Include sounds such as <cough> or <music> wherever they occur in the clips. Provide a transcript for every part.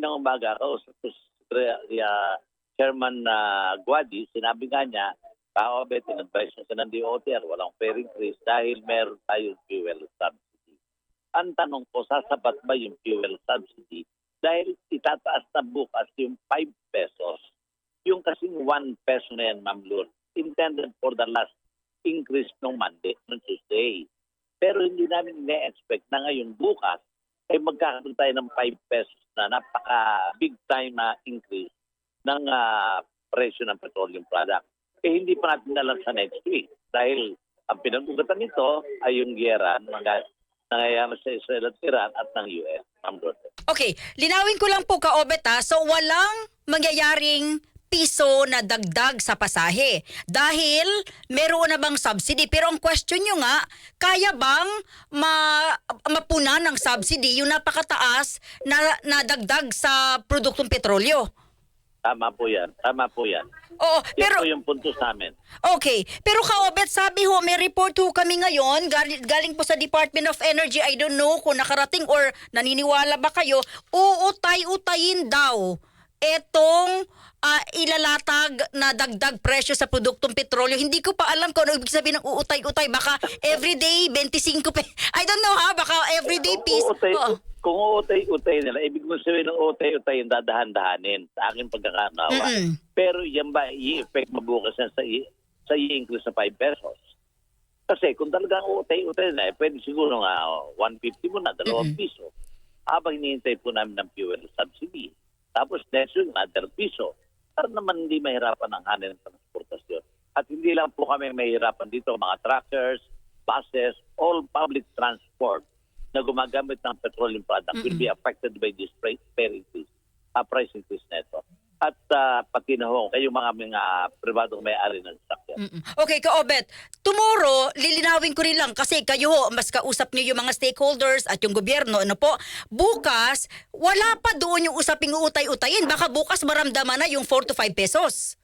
kaninang umaga ako sa uh, Chairman uh, Guadi, sinabi nga niya, Paobe, tinadvise na sa ng DOTR, walang fair increase dahil meron tayong fuel subsidy. Ang tanong ko, sasapat ba yung fuel subsidy? Dahil itataas na bukas yung 5 pesos. Yung kasing 1 peso na yan, Ma'am Lur, intended for the last increase nung Monday, nung Tuesday. Pero hindi namin ina-expect na ngayon bukas ay magkakaroon tayo ng 5 pesos na napaka big time na increase ng ah, presyo ng petroleum product. Eh hindi pa natin alam sa next week dahil ang pinag-ugatan nito ay yung giyera ng nangyayari sa Israel at Iran at ng US. Okay, linawin ko lang po ka Obet ha. So walang mangyayaring piso na dagdag sa pasahe dahil meron na bang subsidy pero ang question nyo nga kaya bang ma, mapuna ng subsidy yung napakataas na, na dagdag sa produktong petrolyo Tama po yan. Tama po yan. Oo, Yan pero po yung punto sa amin. Okay. Pero Kaobet, sabi ho, may report ho kami ngayon, galing, galing po sa Department of Energy, I don't know kung nakarating or naniniwala ba kayo, uutay-utayin daw etong ah, ilalatag na dagdag presyo sa produktong petrolyo. Hindi ko pa alam kung ano ibig sabihin ng uutay-utay. Baka everyday 25 pe. <laughs> I don't know ha, baka everyday piece. Uutay, Oo. kung uutay-utay nila, ibig mo sabihin ng uutay-utay yung dadahan-dahanin sa aking pagkakanawa. Mm-mm. Pero yan ba i-effect mabukas yan sa, sa i-increase sa 5 pesos? Kasi kung talagang utay-utay na, eh, pwede siguro nga oh, 150 mo na, dalawang piso. Habang hinihintay po namin ng fuel subsidy. Tapos next week, another piso. Para naman hindi mahirapan ang hanin ng transportasyon. At hindi lang po kami mahirapan dito, mga truckers, buses, all public transport na gumagamit ng petroleum product will be affected by this price, fair increase, uh, price increase na ito. At ah, pati na ho, kayong mga mga pribadong may-ari ng sasakyan. Mm-mm. Okay, Kaobet. Tomorrow, lilinawin ko rin lang kasi kayo ho, mas kausap niyo yung mga stakeholders at yung gobyerno, ano po. Bukas, wala pa doon yung usaping uutay-utayin. Baka bukas maramdaman na yung 4 to 5 pesos.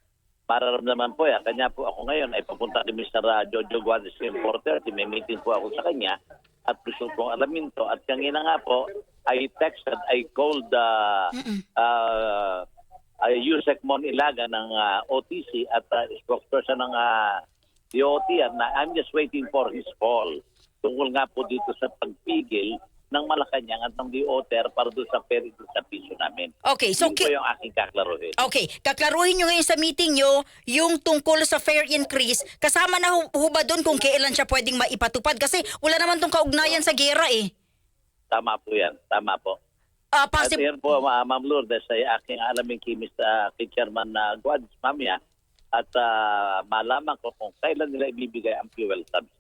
Mararamdaman po yan. Kanya po ako ngayon ay papunta kay Mr. Jojo Guadis yung 4.30. May meeting po ako sa kanya at gusto kong alamin to. At kanina nga po, I texted, I called the uh, uh, Yusek Mon Ilaga ng ah, OTC at uh, spokesperson ng uh, DOTR na I'm just waiting for his call. Tungkol nga po dito sa pagpigil ng Malacanang at ng DOTR para doon sa sa piso namin. Okay, so Yun ki- yung aking kaklaruhin. Okay, kaklaruhin nyo ngayon sa meeting nyo yung tungkol sa fair increase. Kasama na ho, ho ba doon kung kailan siya pwedeng maipatupad? Kasi wala naman tong kaugnayan sa gera eh. Tama po yan. Tama po. Ah, At possi- yan po, Ma- Ma'am Lourdes, ay aking alamin kay Mr. kay Chairman na Guads, mamaya, at ah, malaman ko kung kailan nila ibibigay ang fuel subsidy.